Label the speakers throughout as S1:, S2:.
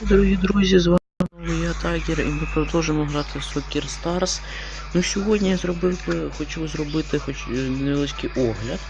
S1: Дорогі друзі, з вами я Тайгер і ми продовжимо грати в Soccer Stars. Ну сьогодні я зробив би, хочу зробити хоч невеличкий огляд,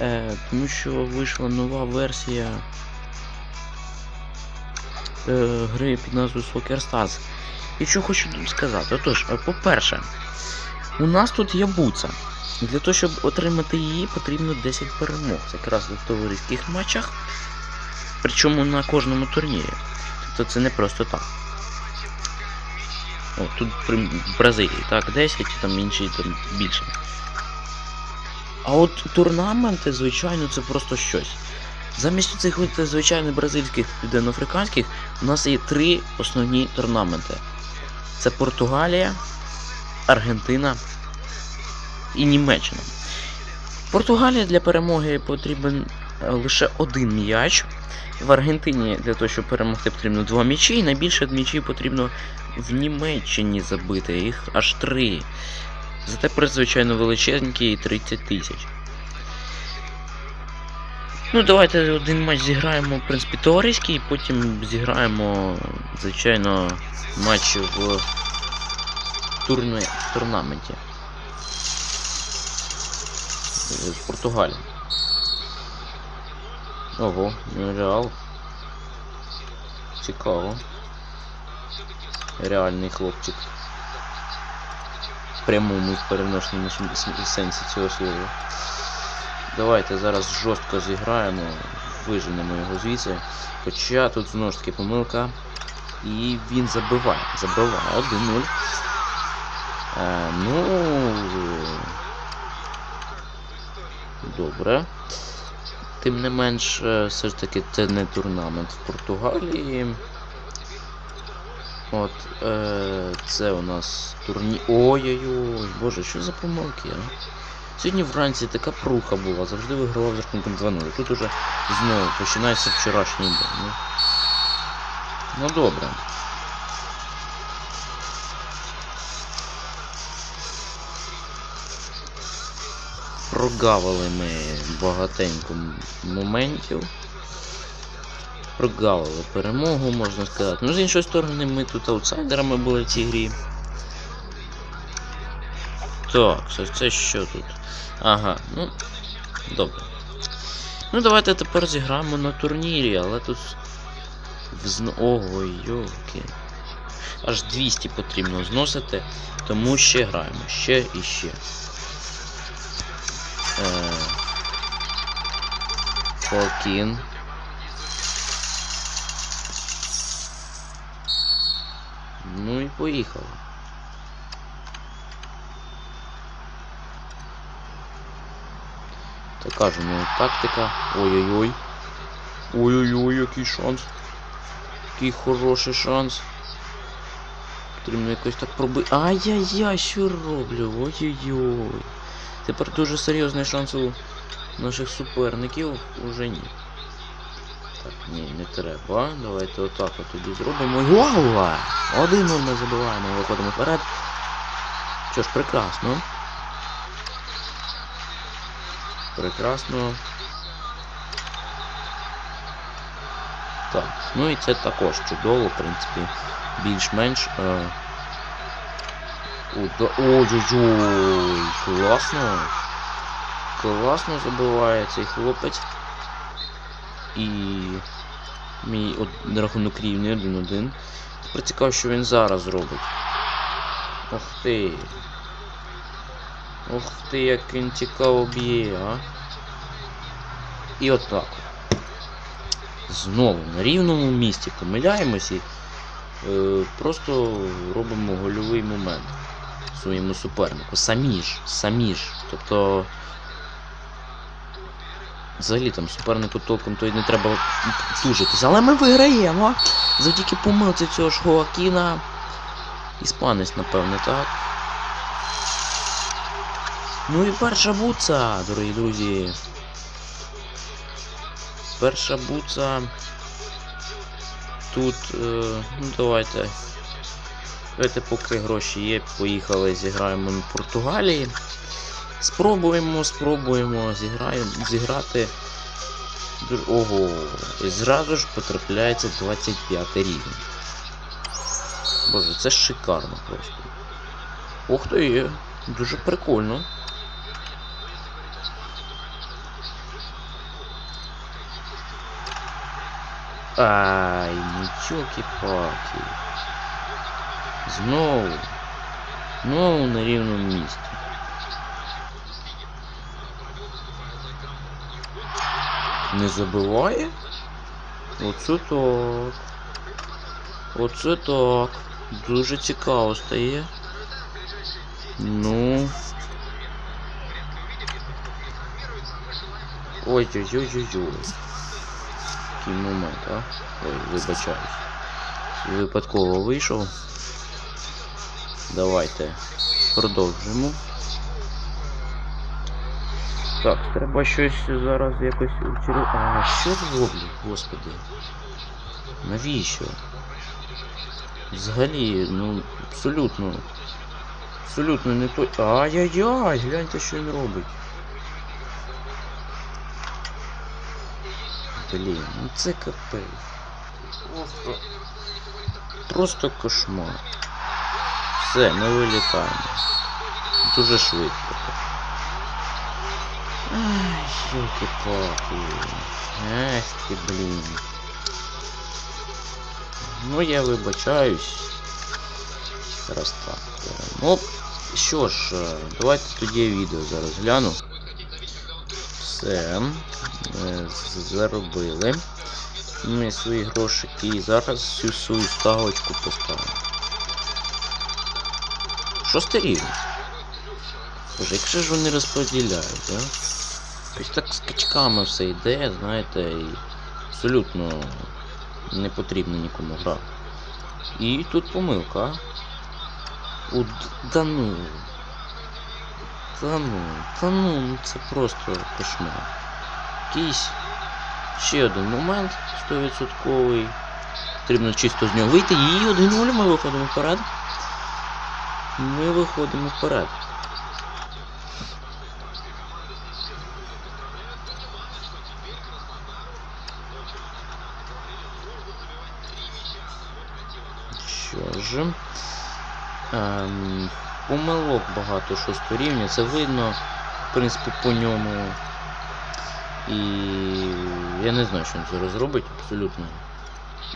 S1: е, тому що вийшла нова версія е, гри під назвою Soccer Stars. І що хочу сказати? Отож, е, по-перше, у нас тут є буца. Для того, щоб отримати її, потрібно 10 перемог. Якраз в товариських матчах. Причому на кожному турнірі. Тобто це не просто так. О, тут при Бразилії, так, 10, там інші там більше. А от турнаменти, звичайно, це просто щось. Замість цих звичайних бразильських південноафриканських у нас є три основні турнаменти. Це Португалія, Аргентина і Німеччина. Португалія для перемоги потрібен е, лише один м'яч. В Аргентині для того, щоб перемогти, потрібно два м'ячі, і найбільше м'ячів потрібно в Німеччині забити, їх аж три. Зате приз, звичайно, величезненький 30 тисяч. Ну, давайте один матч зіграємо, в принципі, товариський, і потім зіграємо, звичайно, матч в турне... турнаменті. В Португалії. Ого, ну, Реал. Цікаво. Реальний хлопчик. Прямому в см- сенсі цього слова. Давайте зараз жорстко зіграємо, виженемо його звідси. Хоча тут знову ж таки помилка. І він забиває. Забиває 1-0. Е, ну. Добре. Тим не менш, е, все ж таки це не турнамент в Португалії. От, е, це у нас турні. Ой-ой-ой, боже, що за помилки, а? Сьогодні вранці така пруха була, завжди вигравав з рахунком 2-0. Тут уже знову починається вчорашній день. Ну, ну добре. Прогавили ми багатенько моментів. Прогавили перемогу, можна сказати. Ну, з іншої сторони, ми тут аутсайдерами були в цій грі. Так, це, що тут? Ага, ну. Добре. Ну, давайте тепер зіграємо на турнірі, але тут. Взно... Ого, йоки. Аж 200 потрібно зносити, тому ще граємо. Ще і ще. Фокін. Ну і поїхали. Така ж у нього тактика. Ой-ой-ой. Ой-ой-ой, який шанс. Який хороший шанс. Потрібно якось так пробити. Ай-яй-яй, що роблю? Ой-ой-ой. Тепер дуже серйозний шанс у наших суперників уже ні. Так, ні, не треба. Давайте отак от тоді зробимо. Гола! Один 0 ми забиваємо, виходимо вперед. Що ж, прекрасно. Прекрасно. Так, ну і це також чудово, в принципі, більш-менш. Е... Уда... Ой-ой-ой, класно. Класно забиває цей хлопець. І мій од... рахунок рівний 1-1. Тепер цікаво, що він зараз робить. Ох ти. Ох ти, як він цікаво б'є, а. І отак. Знову на рівному місці помиляємось і е, просто робимо гольовий момент своєму супернику. Самі ж, самі ж. Тобто. Взагалі там супернику толком то й не треба тужитися. Але ми виграємо. Завдяки помилці цього ж Хоакіна. Іспанець, напевне, так. Ну і перша буца, дорогі друзі. Перша буца. Тут. Е, ну давайте. Давайте поки гроші є, поїхали, зіграємо на Португалії. Спробуємо, спробуємо зіграємо, зіграти Ого, і зразу ж потрапляється 25 рівень. Боже, це шикарно просто. Ух ти, дуже прикольно. Ай, нічоки-паки. Знову. Знову на рівному місці. Не забиває? Оце так. Оце так. Дуже цікаво стає. Ну. Ой-ой-ой-ой-ой. Який момент, а? Ой, вибачаюсь. Випадково вийшов. Давайте продовжимо. Так, треба щось зараз якось вчеру. А що роблю, господи? Навіщо? Взагалі, ну, абсолютно. Абсолютно не той. Ай-яй-яй, гляньте, що він робить. Блін, ну це капець. Просто. Просто кошмар. Все, ми вилітаємо. Дуже швидко. Ай, ёлки-палки. Ах ти, блін. Ну я вибачаюсь. Зараз так. Ну, що ж, е, давайте тоді відео зараз гляну. Все. е, Заробили. Ми свої грошики і зараз всю свою ставочку поставимо. Шостий рівень. Боже, як же ж вони розподіляють, а? Ось так скачками все йде, знаєте, і абсолютно не потрібно нікому гра. І тут помилка. У, да ну. Та ну, та ну, ну це просто кошмар. Якийсь ще один момент 100%. Потрібно чисто з нього вийти. І 1-0 ми виходимо вперед. Ми виходимо вперед. Що ж. Ем, помилок багато шостого рівня, це видно, в принципі, по ньому. І я не знаю, що він зараз робить, абсолютно.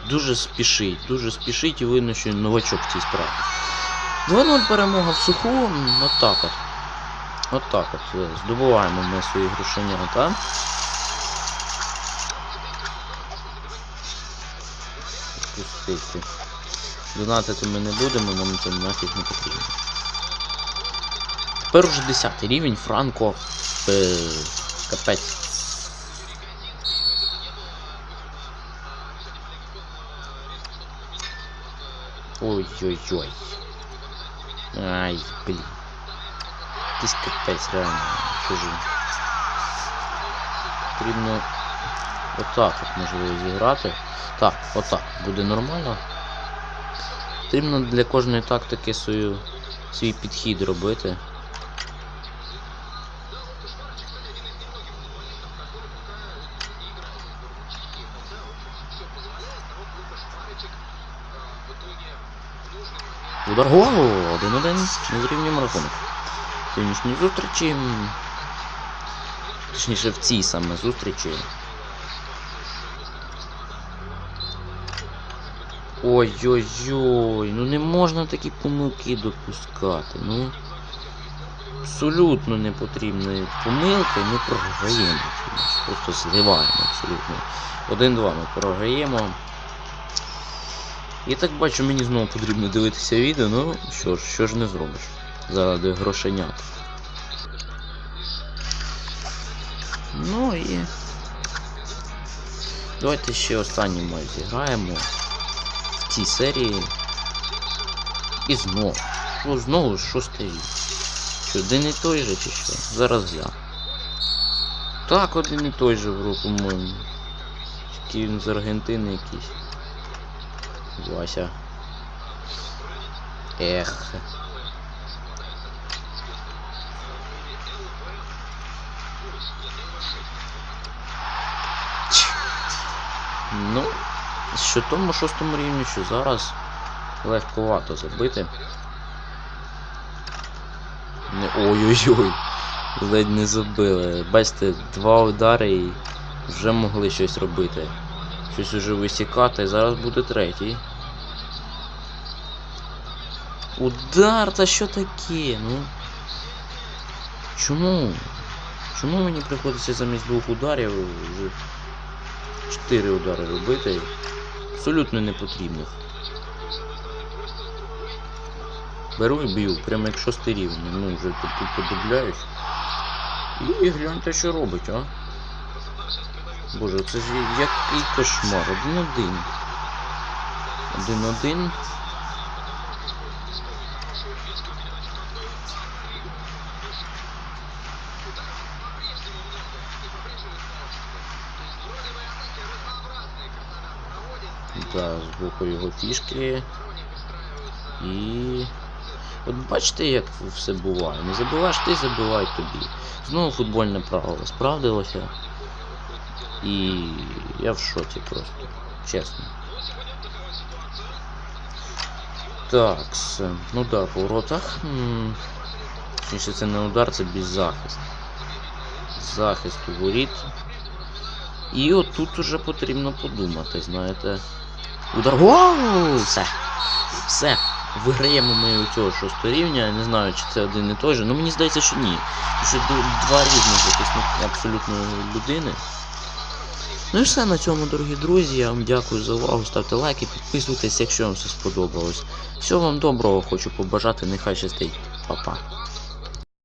S1: Дуже спішить, дуже спішить і видно, що новачок в цій справі. 2-0 перемога в суху, отак от. Отак от. е, Здобуваємо ми свої грошенята. Пустити. Донатити ми не будемо, нам це нафіг не потрібно. Тепер уже 10 рівень, Франко. Е, капець. Ой-ой-ой. Ай, блін. Якийсь капець, реально. Кажу. Потрібно отак от можливо зіграти. Так, отак. Буде нормально. Потрібно для кожної тактики свою, свій підхід робити. Удар голову! Один-один. Ми зрівнюємо рахунок. Сьогоднішній зустрічі. Точніше в цій саме зустрічі. Ой-ой-ой, ну не можна такі помилки допускати. Ну абсолютно не потрібні помилки, ми програємо. Просто зливаємо абсолютно. 1-2 ми програємо. І так бачу, мені знову потрібно дивитися відео, ну що ж, що ж не зробиш. Заради грошенят. Ну і. Давайте ще останній матч зіграємо цій серії. І знову. Що знову шостий рік. Що, один і той же чи що? Зараз гляну. Так, один і той же в по-моєму. Тільки він з Аргентини якийсь. Вася. Ех. Ну, що тому шостому рівні, що зараз легковато забити. Ой-ой-ой. Ледь не забили. Бачите, два удари і вже могли щось робити. Щось уже висікати, зараз буде третій. Удар, та що таке? Ну. Чому? Чому мені приходиться замість двох ударів вже чотири удари робити? Абсолютно непотрібних. Беру і б'ю, прямо як шостий рівень. Ну вже тут подивляюсь. І гляньте, що робить, а? Боже, це ж який кошмар. Один-один. Один-один. Да, збоку його фішки. І. От бачите, як все буває. Не забиваєш ти, забивай тобі. Знову футбольне правило справдилося. І я в шоці просто. Чесно. Так, с- удар по воротах. Точніше, це не удар, це захист. Захист у воріт. І от тут уже потрібно подумати, знаєте. Удар. Вау! Все. Все. Виграємо ми у цього шостого рівня. Не знаю, чи це один і той же. Ну мені здається, що ні. Що два різних захисники абсолютно людини. Ну і все на цьому, дорогі друзі. Я вам дякую за увагу. Ставте лайки, підписуйтесь, якщо вам все сподобалось. Всього вам доброго хочу побажати, нехай щастить. Па-па.